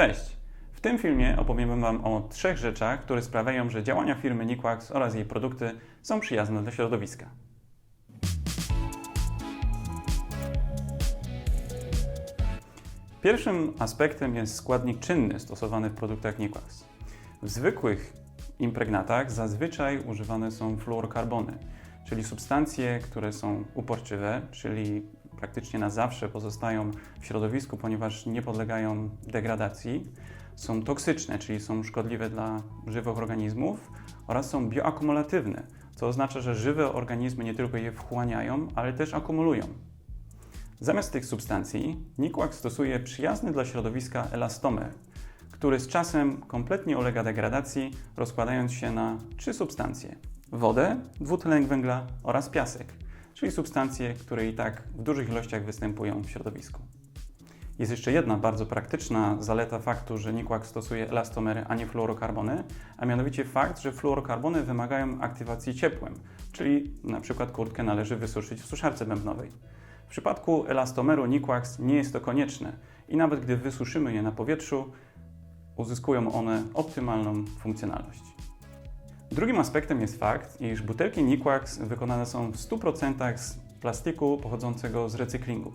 Cześć! W tym filmie opowiem Wam o trzech rzeczach, które sprawiają, że działania firmy Nikwax oraz jej produkty są przyjazne dla środowiska. Pierwszym aspektem jest składnik czynny stosowany w produktach Nikwax. W zwykłych impregnatach zazwyczaj używane są fluorokarbony, czyli substancje, które są uporczywe, czyli praktycznie na zawsze pozostają w środowisku, ponieważ nie podlegają degradacji. Są toksyczne, czyli są szkodliwe dla żywych organizmów oraz są bioakumulatywne, co oznacza, że żywe organizmy nie tylko je wchłaniają, ale też akumulują. Zamiast tych substancji Nikłak stosuje przyjazny dla środowiska elastomer, który z czasem kompletnie ulega degradacji, rozkładając się na trzy substancje: wodę, dwutlenek węgla oraz piasek, czyli substancje, które i tak w dużych ilościach występują w środowisku. Jest jeszcze jedna bardzo praktyczna zaleta faktu, że Nikłak stosuje elastomery, a nie fluorokarbony, a mianowicie fakt, że fluorokarbony wymagają aktywacji ciepłem, czyli na przykład kurtkę należy wysuszyć w suszarce bębnowej. W przypadku elastomeru Nikwax nie jest to konieczne i nawet gdy wysuszymy je na powietrzu, uzyskują one optymalną funkcjonalność. Drugim aspektem jest fakt, iż butelki Nikwax wykonane są w 100% z plastiku pochodzącego z recyklingu.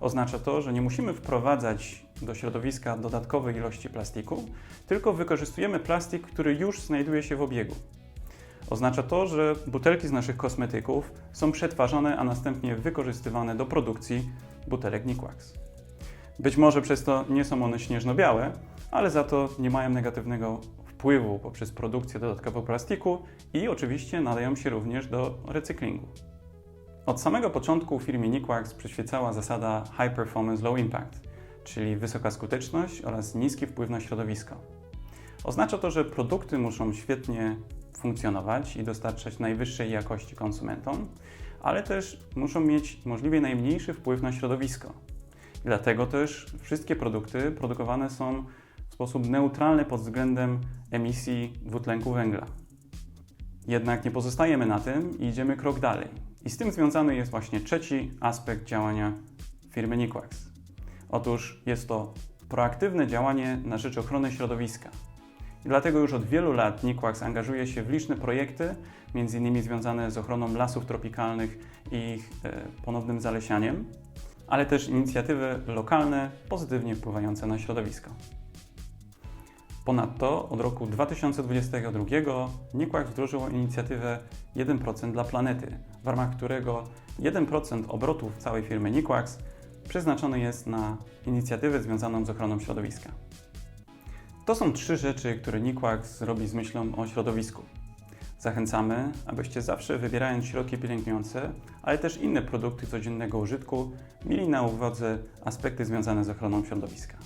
Oznacza to, że nie musimy wprowadzać do środowiska dodatkowej ilości plastiku, tylko wykorzystujemy plastik, który już znajduje się w obiegu. Oznacza to, że butelki z naszych kosmetyków są przetwarzane, a następnie wykorzystywane do produkcji butelek Nikwax. Być może przez to nie są one śnieżno-białe, ale za to nie mają negatywnego wpływu poprzez produkcję dodatkowego plastiku i oczywiście nadają się również do recyklingu. Od samego początku firmie Nikwax przyświecała zasada High Performance Low Impact, czyli wysoka skuteczność oraz niski wpływ na środowisko. Oznacza to, że produkty muszą świetnie funkcjonować i dostarczać najwyższej jakości konsumentom, ale też muszą mieć możliwie najmniejszy wpływ na środowisko. Dlatego też wszystkie produkty produkowane są w sposób neutralny pod względem emisji dwutlenku węgla. Jednak nie pozostajemy na tym i idziemy krok dalej. I z tym związany jest właśnie trzeci aspekt działania firmy Nikwax. Otóż jest to proaktywne działanie na rzecz ochrony środowiska. I dlatego już od wielu lat Nikwax angażuje się w liczne projekty, m.in. związane z ochroną lasów tropikalnych i ich e, ponownym zalesianiem, ale też inicjatywy lokalne pozytywnie wpływające na środowisko. Ponadto od roku 2022 Nikłax wdrożyło inicjatywę 1% dla planety, w ramach którego 1% obrotów całej firmy Nikłax przeznaczony jest na inicjatywę związaną z ochroną środowiska. To są trzy rzeczy, które Nikłax robi z myślą o środowisku. Zachęcamy, abyście zawsze wybierając środki pielęgnujące, ale też inne produkty codziennego użytku, mieli na uwadze aspekty związane z ochroną środowiska.